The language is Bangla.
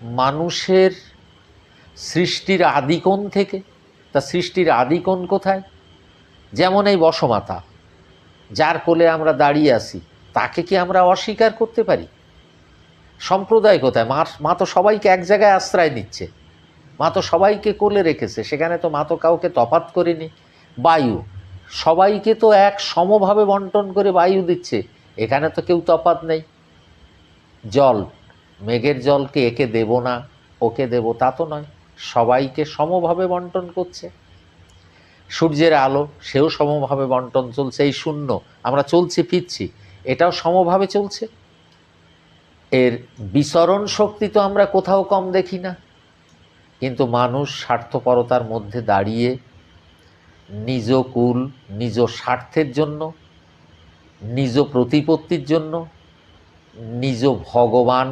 মানুষের সৃষ্টির আদিকোণ থেকে, তা সৃষ্টির আদিকোণ কোথায়? যেমন এই বসমাতা, যার কোলে আমরা দাঁড়িয়ে আছি, তাকে কি আমরা অস্বীকার করতে পারি? সম্প্রদায় কোথায়? মা মা তো সবাইকে এক জায়গায় আশ্রয় নিচ্ছে। মা তো সবাইকে কোলে রেখেছে, সেখানে তো মা তো কাউকে তফাত করেনি। বায়ু, সবাইকে তো এক সমভাবে বন্টন করে বায়ু দিচ্ছে, এখানে তো কেউ তফাত নেই। জল মেঘের জলকে একে দেব না, ওকে দেব তা তো নয়, সবাইকে সমভাবে বন্টন করছে। সূর্যের আলো, সেও সমভাবে বন্টন চলছে, এই শূন্য, আমরা চলছি ফিরছি, এটাও সমভাবে চলছে। এর বিচরণ শক্তি তো আমরা কোথাও কম দেখি না, কিন্তু মানুষ স্বার্থপরতার মধ্যে দাঁড়িয়ে নিজ কুল, নিজ স্বার্থের জন্য, নিজ প্রতিপত্তির জন্য, নিজ ভগবান